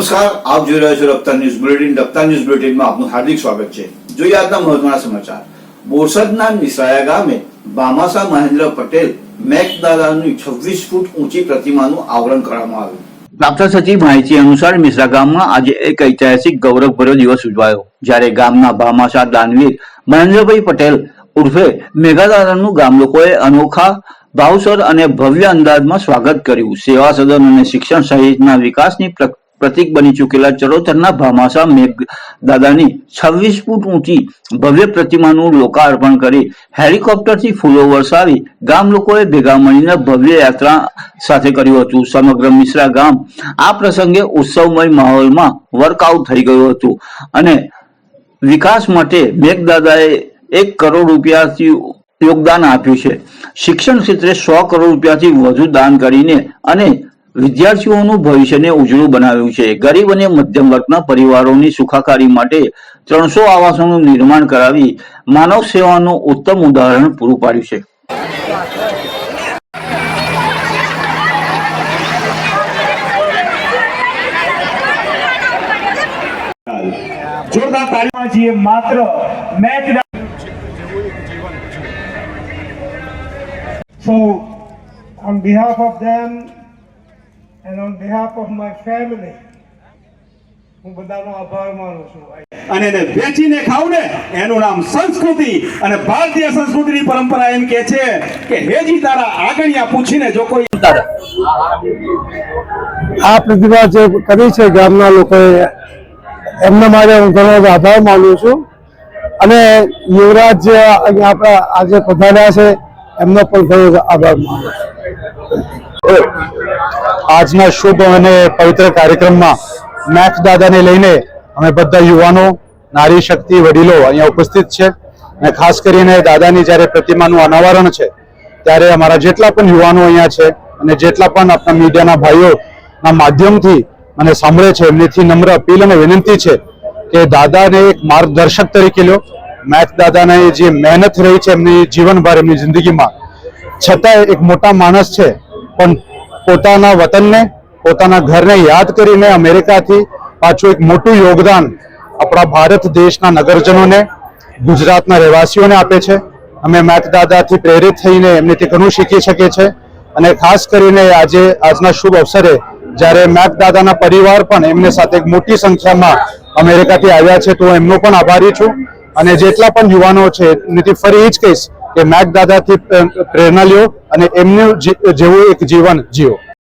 નમસ્કાર. આપ જોઈ રહ્યા છો Raftaar news bulletin. Raftaar news બુલેટિનમાં આપનું હાર્દિક સ્વાગત છે. જોઈએ આજના મહત્વના સમાચાર. બોરસદના નિસાયા ગામે બામાસા મહેન્દ્ર પટેલ મેઘદાદાની છવ્વીસ ફૂટ ઊંચી પ્રતિમાનું આવરણ કરવામાં આવ્યું. પ્રાપ્ત સચિવ માહિતી અનુસાર મિશ્રા ગામમાં આજે એક ઐતિહાસિક ગૌરવભર્યો દિવસ ઉજવાયો. જ્યારે ગામના ભામાશા દાનવીર મહેન્દ્રભાઈ પટેલ ઉર્ફે મેઘાદાદાનું ગામ લોકોએ અનોખા ભાવસર અને ભવ્ય અંદાજમાં સ્વાગત કર્યું. સેવા સદન અને શિક્ષણ સહિતના વિકાસની પ્રતીક બની ચૂકેલા ચરોતરના ભામાસા મેઘદાદાની છવ્વીસ ફૂટ ઊંચી ભવ્ય પ્રતિમાનું લોકાર્પણ કરી હેલિકોપ્ટરથી ફૂલો વરસાવી ગામ લોકોએ ભેગા મળીને ભવ્ય યાત્રા સાથે કર્યું હતું. સમગ્ર મિશ્રા ગામ આ પ્રસંગે ઉત્સવમય માહોલમાં વર્કઆઉટ થઈ ગયું હતું અને વિકાસ માટે મેઘદાદાએ એક કરોડ રૂપિયાથી યોગદાન આપ્યું છે. શિક્ષણ ક્ષેત્રે સો કરોડ રૂપિયાથી વધુ દાન કરીને અને વિદ્યાર્થીઓનું ભવિષ્યને ઉજળું બનાવ્યું છે. ગરીબ અને મધ્યમ વર્ગના પરિવારોની સુખાકારી માટે ત્રણસો આવાસોનું નિર્માણ કરાવી માનવ સેવાનું ઉત્તમ ઉદાહરણ પૂરું પાડ્યું છે. on behalf of them on behalf of my family, હું બધાનો આભાર માનું છું. અને એને વેચીને ખાવ ને એનું નામ સંસ્કૃતિ અને ભારતીય સંસ્કૃતિની પરંપરા એમ કે છે કે હેજી તારા આગળિયા પૂછીને જો કોઈ આ પ્રતિભા જે કરી છે ગામના લોકોએ એમના માટે હું ઘણો આભાર માનું છું. અને યુવરાજ જે અહીંયા આપણા આજે પધાર્યા છે એમનો પણ ઘણો આભાર માનું છું. આજના શુભ અને પવિત્ર કાર્યક્રમમાં મેથ દાદાને લઈને અમે બધા યુવાનો, નારી શક્તિ, વડીલો અહીંયા ઉપસ્થિત છે. અને ખાસ કરીને દાદાની જ્યારે પ્રતિમાનું અનાવરણ છે, ત્યારે અમારા જેટલા પણ યુવાનો અહીંયા છે અને જેટલા પણ આપણા મીડિયાના ભાઈઓના માધ્યમથી મને સાંભળે છે, એમનીથી નમ્ર અપીલ અને વિનંતી છે કે દાદાને એક માર્ગદર્શક તરીકે લો. મેથ દાદાને જે મહેનત રહી છે એમની જીવનભર, એમની જિંદગીમાં છતાં એક મોટા માણસ છે પણ પોતાના વતનને, પોતાના ઘરને યાદ કરીને અમેરિકાથી પાછું એક મોટું યોગદાન આપણા ભારત દેશના નગરજનોને, ગુજરાતના રહેવાસીઓને આપે છે. અમે દાદાથી પ્રેરિત થઈને એમનેથી ઘણું શીખી શકીએ છીએ અને ખાસ કરીને આજે, આજના શુભ અવસરે, જ્યારે મેથ દાદાના પરિવાર પણ એમને સાથે એક મોટી સંખ્યામાં અમેરિકાથી આવ્યા છે, તો હું એમનો પણ આભારી છું. અને જેટલા પણ યુવાનો છે, એમનેથી ફરી એ જ કહીશ કે મેઘ દાદાથી પ્રેરણા લ્યો અને એમનું જેવું એક જીવન જીવો.